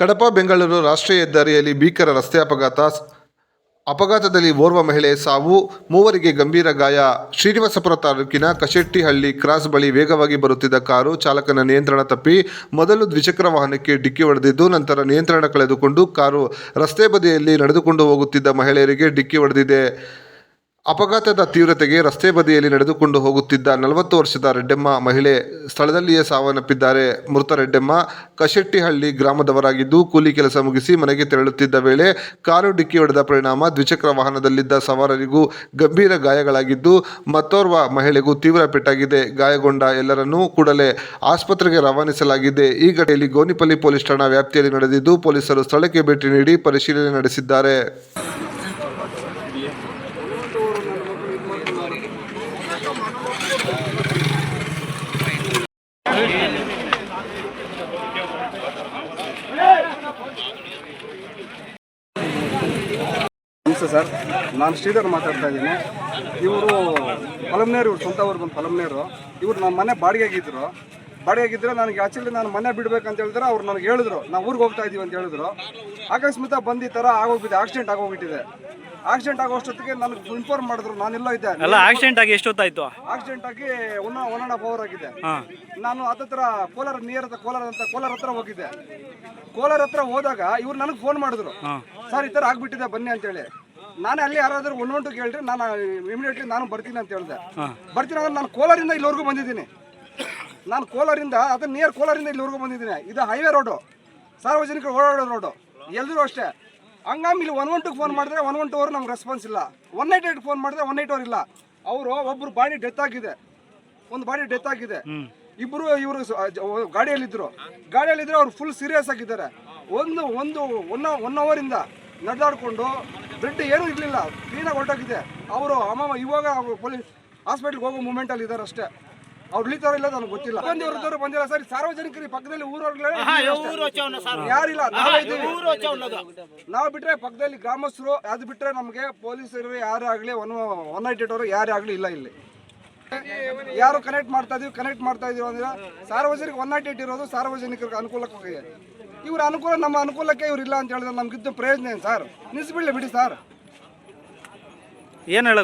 ಕಡಪ ಬೆಂಗಳೂರು ರಾಷ್ಟ್ರೀಯ ಹೆದ್ದಾರಿಯಲ್ಲಿ ಭೀಕರ ರಸ್ತೆ ಅಪಘಾತ. ಅಪಘಾತದಲ್ಲಿ ಓರ್ವ ಮಹಿಳೆ ಸಾವು. ಮೂವರಿಗೆ ಗಂಭೀರ ಗಾಯ. ಶ್ರೀನಿವಾಸಪುರ ತಾಲೂಕಿನ ಕಶೆಟ್ಟಿಹಳ್ಳಿ ಕ್ರಾಸ್ ಬಳಿ ವೇಗವಾಗಿ ಬರುತ್ತಿದ್ದ ಕಾರು ಚಾಲಕನ ನಿಯಂತ್ರಣ ತಪ್ಪಿ ಮೊದಲು ದ್ವಿಚಕ್ರ ವಾಹನಕ್ಕೆ ಡಿಕ್ಕಿ ಹೊಡೆದಿದ್ದು, ನಂತರ ನಿಯಂತ್ರಣ ಕಳೆದುಕೊಂಡು ಕಾರು ರಸ್ತೆ ಬದಿಯಲ್ಲಿ ನಡೆದುಕೊಂಡು ಹೋಗುತ್ತಿದ್ದ ಮಹಿಳೆಯರಿಗೆ ಡಿಕ್ಕಿ ಹೊಡೆದಿದೆ. ಅಪಘಾತದ ತೀವ್ರತೆಗೆ ರಸ್ತೆ ಬದಿಯಲ್ಲಿ ನಡೆದುಕೊಂಡು ಹೋಗುತ್ತಿದ್ದ ನಲವತ್ತು ವರ್ಷದ ರೆಡ್ಡೆಮ್ಮ ಮಹಿಳೆ ಸ್ಥಳದಲ್ಲಿಯೇ ಸಾವನ್ನಪ್ಪಿದ್ದಾರೆ. ಮೃತ ರೆಡ್ಡೆಮ್ಮ ಕಶೆಟ್ಟಿಹಳ್ಳಿ ಗ್ರಾಮದವರಾಗಿದ್ದು, ಕೂಲಿ ಕೆಲಸ ಮುಗಿಸಿ ಮನೆಗೆ ತೆರಳುತ್ತಿದ್ದ ವೇಳೆ ಕಾರು ಡಿಕ್ಕಿ ಹೊಡೆದ ಪರಿಣಾಮ ದ್ವಿಚಕ್ರ ವಾಹನದಲ್ಲಿದ್ದ ಸವಾರರಿಗೂ ಗಂಭೀರ ಗಾಯಗಳಾಗಿದ್ದು, ಮತ್ತೋರ್ವ ಮಹಿಳೆಗೂ ತೀವ್ರ ಪೆಟ್ಟಾಗಿದೆ. ಗಾಯಗೊಂಡ ಎಲ್ಲರನ್ನೂ ಕೂಡಲೇ ಆಸ್ಪತ್ರೆಗೆ ರವಾನಿಸಲಾಗಿದೆ. ಈ ಘಟನೆಯಲ್ಲಿ ಗೋನಿಪಲ್ಲಿ ಪೊಲೀಸ್ ಠಾಣಾ ವ್ಯಾಪ್ತಿಯಲ್ಲಿ ನಡೆದಿದ್ದು, ಪೊಲೀಸರು ಸ್ಥಳಕ್ಕೆ ಭೇಟಿ ನೀಡಿ ಪರಿಶೀಲನೆ ನಡೆಸಿದ್ದಾರೆ. ನಮಸ್ತೆ ಸರ್. ನಾನು ಶ್ರೀಧರ್ ಮಾತಾಡ್ತಾ ಇದ್ದೀನಿ. ಇವರು ಫಲಮ್ನೇರು ಇವ್ರು ಸ್ವಂತ ಊರು ಬಂದು ಫಲಮ್ನೇರು ಇವ್ರು ನಮ್ಮ ಮನೆ ಬಾಡಿಗೆಗಿದ್ರು ಬಾಡಿಗೆಗಿದ್ರೆ ನನಗೆ ಆಕ್ಚುಲಿ ನಾನು ಮನೆ ಬಿಡ್ಬೇಕಂತ ಹೇಳಿದ್ರೆ ಅವ್ರು ನನಗೆ ಹೇಳಿದ್ರು. ನಾವು ಊರಿಗೆ ಹೋಗ್ತಾ ಇದೀವಿ ಅಂತ ಹೇಳಿದ್ರು. ಅಕಸ್ಮಾತ್ ಬಂದು ಈ ಥರ ಆಕ್ಸಿಡೆಂಟ್ ಆಗೋಗ್ಬಿಟ್ಟಿದೆ. ಆಕ್ಸಿಡೆಂಟ್ ಆಗೋಷ್ಟೊತ್ತಿಗೆ ನನಗೆ ಇನ್ಫಾರ್ಮ್ ಮಾಡಿದ್ರು. ನಾನೆಲ್ಲೋ ಇದ್ದೆ. ಅಲ್ಲ ಆಕ್ಸಿಡೆಂಟ್ ಆಗಿ ಎಷ್ಟೊತ್ತಾಯ್ತು? ಆಕ್ಸಿಡೆಂಟ್ ಆಗಿ one one and half hour ಆಗಿದೆ. ನಾನು ಹತ್ತತ್ರ ಕೋಲಾರ ನಿಯರ್ ಹತ್ರ ಕೋಲಾರ ಅಂತ ಕೋಲಾರ ಹತ್ರ ಹೋಗಿದ್ದೆ. ಕೋಲಾರ ಹತ್ರ ಹೋದಾಗ ಇವ್ರು ನನಗೆ ಫೋನ್ ಮಾಡಿದ್ರು. ಸರ್ ಈ ಥರ ಆಗ್ಬಿಟ್ಟಿದೆ ಬನ್ನಿ ಅಂತೇಳಿ. ನಾನು ಅಲ್ಲಿ ಯಾರಾದ್ರೂ ಒನ್ ಒನ್ ಟು ಕೇಳ್ರಿ ನಾನು ಇಮಿಡಿಯೇಟ್ಲಿ ನಾನು ಬರ್ತೀನಿ ಅಂತ ಹೇಳಿದೆ. ಬರ್ತೀನಿ ಅಂದ್ರೆ ನಾನು ಕೋಲಾರಿಂದ ಇಲ್ಲಿವರೆಗೂ ಬಂದಿದ್ದೀನಿ. ನಾನು ಕೋಲಾರಿಂದ ಅದನ್ನ ನಿಯರ್ ಕೋಲಾರಿಂದ ಇಲ್ಲಿವರೆಗೂ ಬಂದಿದ್ದೀನಿ. ಇದು ಹೈವೇ ರೋಡು ಸಾರ್ವಜನಿಕರು ಓಡಾಡೋ ರೋಡು ಎಲ್ಲರೂ ಅಷ್ಟೇ. ಹಂಗಾಗಿ ಇಲ್ಲಿ ಒನ್ ಒನ್ ಟು ಫೋನ್ ಮಾಡಿದ್ರೆ ಒನ್ ಒನ್ ಟು ಅವ್ರು ನಮ್ಗೆ ರೆಸ್ಪಾನ್ಸ್ ಇಲ್ಲ. ಒನ್ ಏಟ್ ಏಟ್ ಫೋನ್ ಮಾಡಿದ್ರೆ ಒನ್ ಏಟ್ ಅವ್ರು ಇಲ್ಲ. ಅವರು ಒಬ್ರು ಬಾಡಿ ಡೆತ್ ಆಗಿದೆ. ಒಂದು ಬಾಡಿ ಡೆತ್ ಆಗಿದೆ. ಇಬ್ರು ಇವರು ಗಾಡಿಯಲ್ಲಿದ್ದರು ಗಾಡಿಯಲ್ಲಿದ್ದರೆ ಅವ್ರು ಫುಲ್ ಸೀರಿಯಸ್ ಆಗಿದ್ದಾರೆ. ಒಂದು ಒಂದು ಒನ್ ಒನ್ ಅವರಿಂದ ನಡೆದಾಡ್ಕೊಂಡು ಬ್ಲಡ್ ಏನೂ ಇರಲಿಲ್ಲ. ಕ್ಲೀನಾಗಿ ಹೊರಟೋಗಿದೆ. ಅವರು ಅಮ್ಮ ಇವಾಗ ಪೊಲೀಸ್ ಹಾಸ್ಪಿಟ್ಲ್ಗೆ ಹೋಗೋ ಮೂಮೆಂಟ್ ಅಲ್ಲಿ ಇದ್ದಾರೆ ಅಷ್ಟೇ. ಅವ್ರು ಇಳಿತಾರೋ ಇಲ್ಲ ನನಗೆ ಗೊತ್ತಿಲ್ಲ. ಬಂದಿವ್ರದವ್ರು ಬಂದಿಲ್ಲ ಸರಿ. ಸಾರ್ವಜನಿಕರಿಗೆ ಪಕ್ಕದಲ್ಲಿ ಊರವ್ರಿಗೆ ಯಾರಿಲ್ಲ ನಾವೇ ಬಿಟ್ರೆ ಪಕ್ಕದಲ್ಲಿ ಗ್ರಾಮಸ್ಥರು ಅದು ಬಿಟ್ರೆ ನಮಗೆ ಪೊಲೀಸರು ಯಾರೇ ಆಗಲಿ ಒನ್ ಒನ್ ನೈಟ್ ಏಟ್ ಅವರು ಯಾರೇ ಆಗಲಿ ಇಲ್ಲ ಇಲ್ಲಿ. ಯಾರು ಕನೆಕ್ಟ್ ಮಾಡ್ತಾ ಇದೀವಿ ಕನೆಕ್ಟ್ ಮಾಡ್ತಾ ಇದೀವಿ ಅಂದ್ರೆ ಸಾರ್ವಜನಿಕ ಒನ್ ನಾಟ್ ಏಟ್ ಇರೋದು ಸಾರ್ವಜನಿಕರಿಗೆ ಅನುಕೂಲಕ್ಕೆ ಇವ್ರ ಅನುಕೂಲ ನಮ್ಮ ಅನುಕೂಲಕ್ಕೆ ಇವ್ರು ಇಲ್ಲ ಅಂತ ಹೇಳಿದ್ರೆ ನಮ್ಗಿದ್ದು ಪ್ರಯೋಜನ ಏನು ಸರ್? ನಿಲ್ಸ್ಬಿಡ್ಲಿ ಬಿಡಿ ಸರ್. ಏನು ಹೇಳಕ್